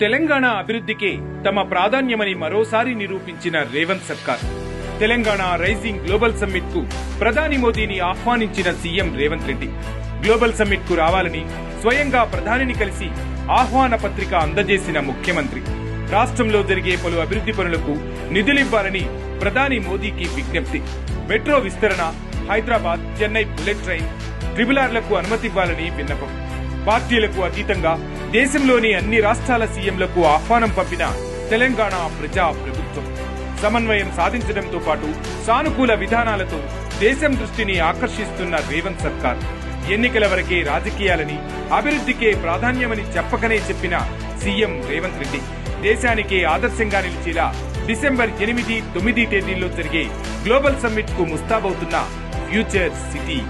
తెలంగాణ అభివృద్ధికే తమ ప్రాధాన్యమని మరోసారి నిరూపించిన రేవంత్ సర్కార్. తెలంగాణ రైజింగ్ గ్లోబల్ సమ్మిట్కు ప్రధాని మోదీని ఆహ్వానించిన సీఎం రేవంత్ రెడ్డి. గ్లోబల్ సమ్మిట్కు రావాలని స్వయంగా ప్రధానిని కలిసి ఆహ్వాన పత్రిక అందజేసిన ముఖ్యమంత్రి. రాష్ట్రంలో జరిగే పలు అభివృద్ధి పనులకు నిధులివ్వాలని ప్రధాని మోదీకి విజ్ఞప్తి. మెట్రో విస్తరణ హైదరాబాద్ చెన్నై బుల్లెట్ ట్రైన్ ట్రిబులార్లకు అనుమతివ్వాలని విన్నపం. పార్టీలకు అతీతంగా దేశంలోని అన్ని రాష్ట్రాల సీఎంలకు ఆహ్వానం పంపిన తెలంగాణ ప్రజా ప్రభుత్వం సమన్వయం సాధించడంతో పాటు సానుకూల విధానాలతో దేశం దృష్టిని ఆకర్షిస్తున్న రేవంత్ సర్కార్. ఎన్నికల వరకే రాజకీయాలని అభివృద్ధికే ప్రాధాన్యమని చెప్పకనే చెప్పిన సీఎం రేవంత్ రెడ్డి. దేశానికే ఆదర్శంగా నిలిచేలా డిసెంబర్ ఎనిమిది తొమ్మిది తేదీల్లో జరిగే గ్లోబల్ సమ్మిట్కు ముస్తాబవుతున్న ఫ్యూచర్ సిటీ.